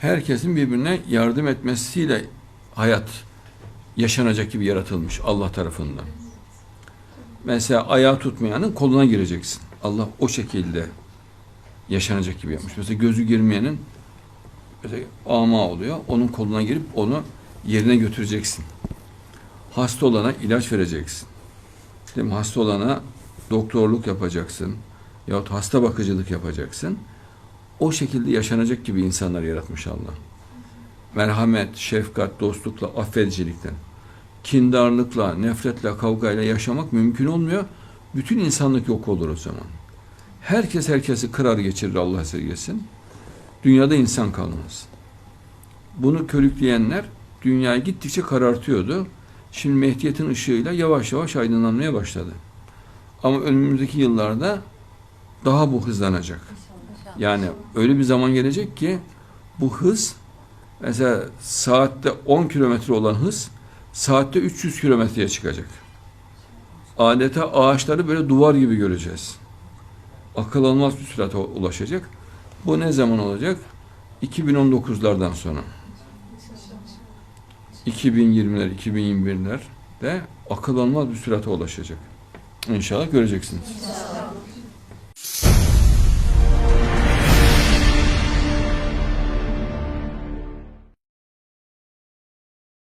herkesin birbirine yardım etmesiyle hayat yaşanacak gibi yaratılmış Allah tarafından. Mesela ayağı tutmayanın koluna gireceksin. Allah o şekilde yaşanacak gibi yapmış. Mesela gözü girmeyenin mesela ama oluyor. Onun koluna girip onu yerine götüreceksin. Hasta olana ilaç vereceksin. Değil mi? Hasta olana doktorluk yapacaksın. Yahut hasta bakıcılık yapacaksın. O şekilde yaşanacak gibi insanlar yaratmış Allah. Merhamet, şefkat, dostlukla, affedicilikten. Kindarlıkla, nefretle, kavgayla yaşamak mümkün olmuyor. Bütün insanlık yok olur o zaman. Herkes herkesi kırar geçirir Allah sevgisin. Dünyada insan kalmaz. Bunu körükleyenler dünyayı gittikçe karartıyordu. Şimdi Mehdiyet'in ışığıyla yavaş yavaş aydınlanmaya başladı. Ama önümüzdeki yıllarda daha bu hızlanacak. Yani öyle bir zaman gelecek ki bu hız mesela saatte 10 kilometre olan hız saatte 300 kilometreye çıkacak. Adeta ağaçları böyle duvar gibi göreceğiz. Akıl almaz bir sürate ulaşacak. Bu ne zaman olacak? 2019'lardan sonra. 2020'ler, 2021'ler de akıl almaz bir sürate ulaşacak. İnşallah göreceksiniz.